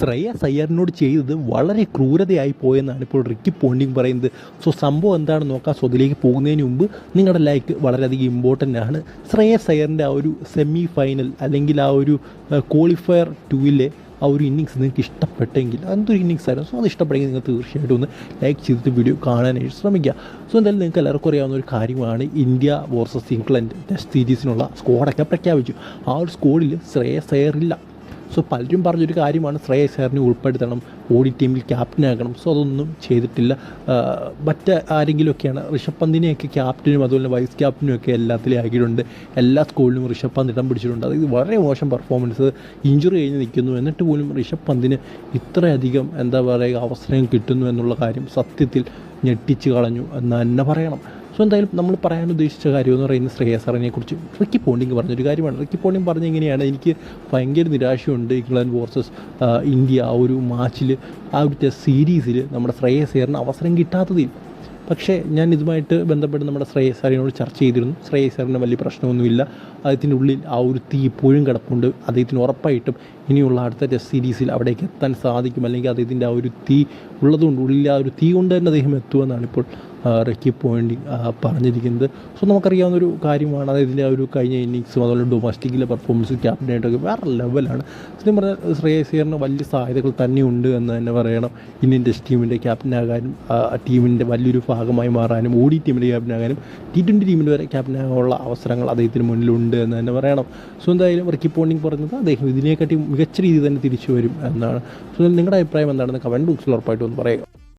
ശ്രേയസ് സയ്യറിനോട് ചെയ്തത് വളരെ ക്രൂരതയായി പോയെന്നാണ് ഇപ്പോൾ റിക്കി പോണ്ടിങ് പറയുന്നത്. സോ സംഭവം എന്താണെന്ന് നോക്കാം. സോ അതിലേക്ക് പോകുന്നതിന് മുമ്പ് നിങ്ങളുടെ ലൈക്ക് വളരെയധികം ഇമ്പോർട്ടന്റ് ആണ്. ശ്രേയ സയ്യറിന്റെ ആ ഒരു സെമി ഫൈനൽ അല്ലെങ്കിൽ ആ ഒരു ക്വാളിഫയർ ടൂവിലെ ആ ഒരു ഇന്നിങ്സ് നിങ്ങൾക്ക് ഇഷ്ടപ്പെട്ടെങ്കിൽ അതെന്തൊരു ഇന്നിങ്സ് ആയിരുന്നു. സോ അത് ഇഷ്ടപ്പെടുമെങ്കിൽ നിങ്ങൾ തീർച്ചയായിട്ടും ഒന്ന് ലൈക്ക് ചെയ്തിട്ട് വീഡിയോ കാണാനായിട്ട് ശ്രമിക്കുക. സോ എന്തായാലും നിങ്ങൾക്ക് എല്ലാവർക്കും അറിയാവുന്ന ഒരു കാര്യമാണ് ഇന്ത്യ വേഴ്സസ് ഇംഗ്ലണ്ട് ടെസ്റ്റ് സീരീസിനുള്ള സ്കോഡൊക്കെ പ്രഖ്യാപിച്ചു. ആ ഒരു സ്കോഡിൽ ശ്രേയസ് ഇല്ല സോ പലരും പറഞ്ഞൊരു കാര്യമാണ് ശ്രേയസ് സാറിനെ ഉൾപ്പെടുത്തണം ഓടി ടീമിൽ ക്യാപ്റ്റനാകണം സോ അതൊന്നും ചെയ്തിട്ടില്ല. മറ്റ് ആരെങ്കിലുമൊക്കെയാണ് ഋഷഭ് പന്തിനെയൊക്കെ ക്യാപ്റ്റനും അതുപോലെ വൈസ് ക്യാപ്റ്റനും ഒക്കെ എല്ലാത്തിലും ആക്കിയിട്ടുണ്ട്. എല്ലാ സ്കൂളിലും ഋഷഭ് പന്ത് ഇടം പിടിച്ചിട്ടുണ്ട്. അത് വളരെ മോശം പെർഫോമൻസ് ഇഞ്ചുറി കഴിഞ്ഞ് നിൽക്കുന്നു. എന്നിട്ട് പോലും ഋഷഭ് പന്തിന് ഇത്രയധികം എന്താ പറയുക അവസരം കിട്ടുന്നു എന്നുള്ള കാര്യം സത്യത്തിൽ ഞെട്ടിച്ച് കളഞ്ഞു എന്ന് തന്നെ പറയണം. സോ എന്തായാലും നമ്മൾ പറയാൻ ഉദ്ദേശിച്ച കാര്യം എന്ന് പറയുന്നത് ശ്രേയസറിനെ കുറിച്ച് റിക്കി പോണ്ടിങ് പറഞ്ഞൊരു കാര്യമാണ്. റിക്കി പോണ്ടിങ് പറഞ്ഞ ഇങ്ങനെയാണ് എനിക്ക് ഭയങ്കര നിരാശയുണ്ട് ഇംഗ്ലണ്ട് വേഴ്സസ് ഇന്ത്യ ആ ഒരു മാച്ചിൽ ആ ഒരു സീരീസിൽ നമ്മുടെ ശ്രേയ ശ്രേയസറിന് അവസരം കിട്ടാത്തതിൽ. പക്ഷേ ഞാൻ ഇതുമായിട്ട് ബന്ധപ്പെട്ട് നമ്മുടെ ശ്രേയസ് സാറിനോട് ചർച്ച ചെയ്തിരുന്നു. ശ്രേയസ് സാറിന് വലിയ പ്രശ്നമൊന്നുമില്ല. അദ്ദേഹത്തിന്റെ ഉള്ളിൽ ആ ഒരു തീ ഇപ്പോഴും കിടപ്പുണ്ട്. അദ്ദേഹത്തിന് ഉറപ്പായിട്ടും ഇനിയുള്ള അടുത്ത ടെസ്റ്റ് സീരീസിൽ അവിടേക്ക് എത്താൻ സാധിക്കും. അല്ലെങ്കിൽ അദ്ദേഹത്തിന്റെ ആ ഒരു തീ ഉള്ളതുകൊണ്ട് ഉള്ളിൽ ആ ഒരു തീ കൊണ്ട് തന്നെ അദ്ദേഹം എത്തുമെന്നാണ് ഇപ്പോൾ റക്കി പോയിന്റ് പറഞ്ഞിരിക്കുന്നത്. സോ നമുക്കറിയാവുന്ന ഒരു കാര്യമാണ് ഇതിന്റെ ആ ഒരു കഴിഞ്ഞ ഇന്നിങ്സും അതുപോലെ ഡൊമസ്റ്റിക്കിലെ പെർഫോമൻസ് ക്യാപ്റ്റനായിട്ടൊക്കെ വേറെ ലെവലാണ് സത്യം പറഞ്ഞാൽ ശ്രേയസ് വലിയ സാധ്യതകൾ തന്നെയുണ്ട് എന്ന് തന്നെ പറയണം. ഇന്ത്യൻ ടെസ്റ്റ് ടീമിന്റെ ക്യാപ്റ്റനാകാനും ടീമിന്റെ വലിയൊരു ഭാഗമായി മാറാനും ഓ ഡി ടീമിന്റെ ക്യാപ്റ്റനാകാനും ടി ട്വന്റി ടീമിന്റെ വരെ ക്യാപ്റ്റനാകാനുള്ള അവസരങ്ങൾ അദ്ദേഹത്തിന് മുന്നിലുണ്ട് എന്ന് തന്നെ പറയണം. സോ എന്തായാലും റിക്കി പോണ്ടിങ് പറഞ്ഞത് അദ്ദേഹം ഇതിനെക്കാട്ടി മികച്ച രീതിയിൽ തന്നെ തിരിച്ചു വരും എന്നാണ്. സോ നിങ്ങളുടെ അഭിപ്രായം എന്താണെന്ന് കമന്റ് ബോക്സിൽ ഉറപ്പായിട്ടും ഒന്ന് പറയുക.